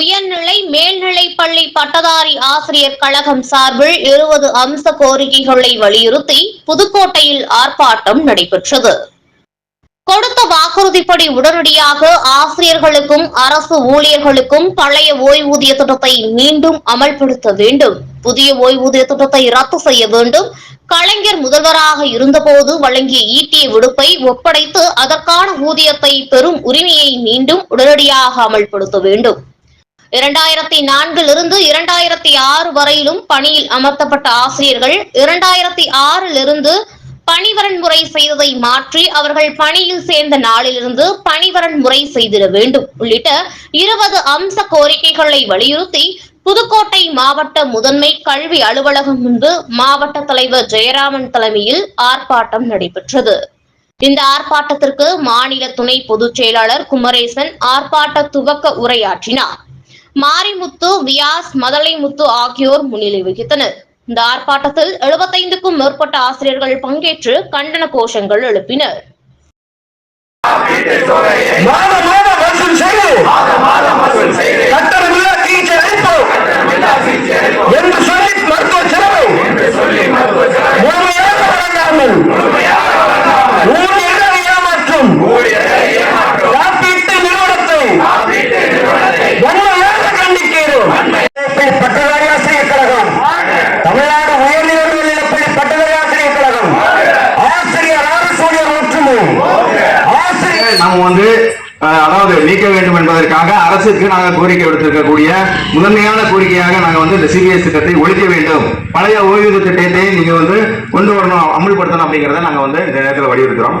உயர்நிலை மேல்நிலை பள்ளி பட்டதாரி ஆசிரியர் கழகம் சார்பில் இருபது அம்ச கோரிக்கைகளை வலியுறுத்தி புதுக்கோட்டையில் ஆர்ப்பாட்டம் நடைபெற்றது. கொடுத்த வாக்குறுதிப்படி உடனடியாக ஆசிரியர்களுக்கும் அரசு ஊழியர்களுக்கும் பழைய ஓய்வூதிய திட்டத்தை மீண்டும் அமல்படுத்த வேண்டும். புதிய ஓய்வூதிய திட்டத்தை ரத்து செய்ய வேண்டும். கலைஞர் முதல்வராக இருந்தபோது வழங்கிய ஈட்டிய விடுப்பை ஒப்படைத்து அதற்கான ஊதியத்தை பெறும் உரிமையை மீண்டும் உடனடியாக அமல்படுத்த வேண்டும். இரண்டாயிரத்தி நான்கிலிருந்து இரண்டாயிரத்தி ஆறு வரையிலும் பணியில் அமர்த்தப்பட்ட ஆசிரியர்கள் இரண்டாயிரத்தி ஆறிலிருந்து பணிவரன் முறை செய்ததை மாற்றி அவர்கள் பணியில் சேர்ந்த நாளிலிருந்து பணிவரன்முறை செய்திட வேண்டும். உள்ளிட்ட இருபது அம்ச கோரிக்கைகளை வலியுறுத்தி புதுக்கோட்டை மாவட்ட முதன்மை கல்வி அலுவலகம் முன்பு மாவட்ட தலைவர் ஜெயராமன் தலைமையில் ஆர்ப்பாட்டம் நடைபெற்றது. இந்த ஆர்ப்பாட்டத்திற்கு மாநில துணை பொதுச் செயலாளர் குமரேசன் ஆர்ப்பாட்ட துவக்க உரையாற்றினார். மாரிமுத்து வியாஸ் மதலைமுத்து ஆகியோர் முன்னிலை வகித்தனர். இந்த ஆர்ப்பாட்டத்தில் எழுபத்தைந்துக்கும் மேற்பட்ட ஆசிரியர்கள் பங்கேற்று கண்டன கோஷங்கள் எழுப்பினர். நாம் வந்து அஹ், அதாவது நீக்க வேண்டும் என்பதற்காக அரசுக்கு நாங்கள் கோரிக்கை விடுத்திருக்கக்கூடிய முதன்மையான கோரிக்கையாக நாங்கள் வந்து இந்த சிபிஎஸ் திட்டத்தை ஒழிக்க வேண்டும். பழைய ஓய்வூதிய திட்டத்தை நீங்க வந்து கொண்டு வரணும் அமல்படுத்தணும் அப்படிங்கிறத நாங்கள் வந்து இந்த நேரத்தில் வலியுறுத்துறோம்.